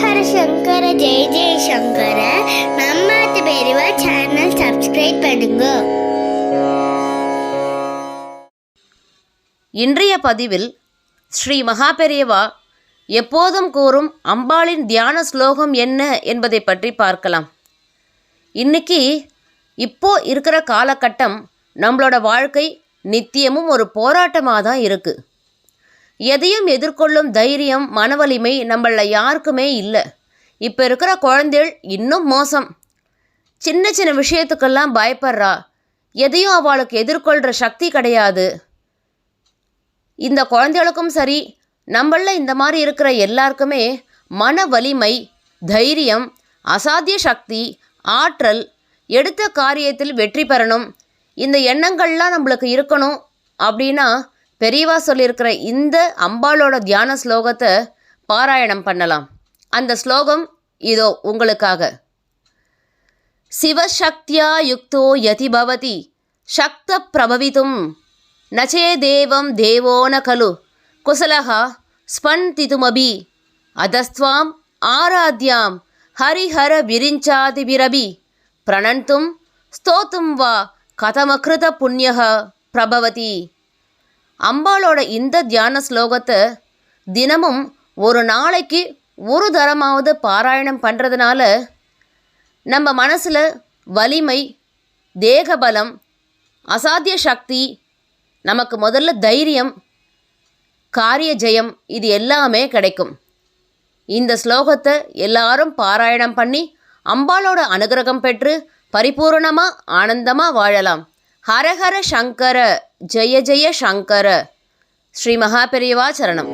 ஹர சங்கர ஜெய ஜெய சங்கர நம்ம பெரியவா channel subscribe பண்ணுங்க. இன்றைய பதிவில் ஸ்ரீ மகாபெரியவா எப்போதும் கூறும் அம்பாளின் தியான ஸ்லோகம் என்ன என்பதை பற்றி பார்க்கலாம். இன்னைக்கு இப்போ இருக்கிற காலகட்டம் நம்மளோட வாழ்க்கை நித்தியமும் ஒரு போராட்டமாக தான் இருக்குது எதையும் எதிர்கொள்ளும் தைரியம் மனவலிமை நம்மள யாருக்குமே இல்லை. இப்போ இருக்கிற குழந்தைகள் இன்னும் மோசம். சின்ன சின்ன விஷயத்துக்கெல்லாம் பயப்படுறா. எதையும் அவளுக்கு எதிர்கொள்கிற சக்தி கிடையாது. இந்த குழந்தைகளுக்கும் சரி நம்மள இந்த மாதிரி இருக்கிற எல்லாருக்குமே மன வலிமை தைரியம் அசாத்திய சக்தி ஆற்றல் எடுத்த காரியத்தில் வெற்றி பெறணும். இந்த எண்ணங்கள்லாம் நம்மளுக்கு இருக்கணும் அப்படின்னா பெரியவா சொல்லியிருக்கிற இந்த அம்பாளோட தியான ஸ்லோகத்தை பாராயணம் பண்ணலாம். அந்த ஸ்லோகம் இதோ உங்களுக்காக. சிவசக்தியா யுக்தோ யதி பவதி சக்த பிரபவித்தும் நச்சே தேவம் தேவோன கலு குசலகா ஸ்பந்திதுமபி அதஸ்துவாம் ஆராத்யாம் ஹரிஹர விரிஞ்சாதிபிரபி பிரணந்தும் ஸ்தோத்தும் வா கதமகிருத புண்ணியக பிரபவதி. அம்பாளோட இந்த தியான ஸ்லோகத்தை தினமும் ஒரு நாளைக்கு ஒரு தரமாவது பாராயணம் பண்ணுறதுனால நம்ம மனசில் வலிமை தேகபலம் அசாத்திய சக்தி நமக்கு முதல்ல தைரியம் காரிய ஜெயம் இது எல்லாமே கிடைக்கும். இந்த ஸ்லோகத்தை எல்லாரும் பாராயணம் பண்ணி அம்பாளோட அனுகிரகம் பெற்று பரிபூரணமாக ஆனந்தமாக வாழலாம். ஹரஹர சங்கர ஜெய ஜெய சங்கர. ஸ்ரீ மகாபெரியவா சரணம்.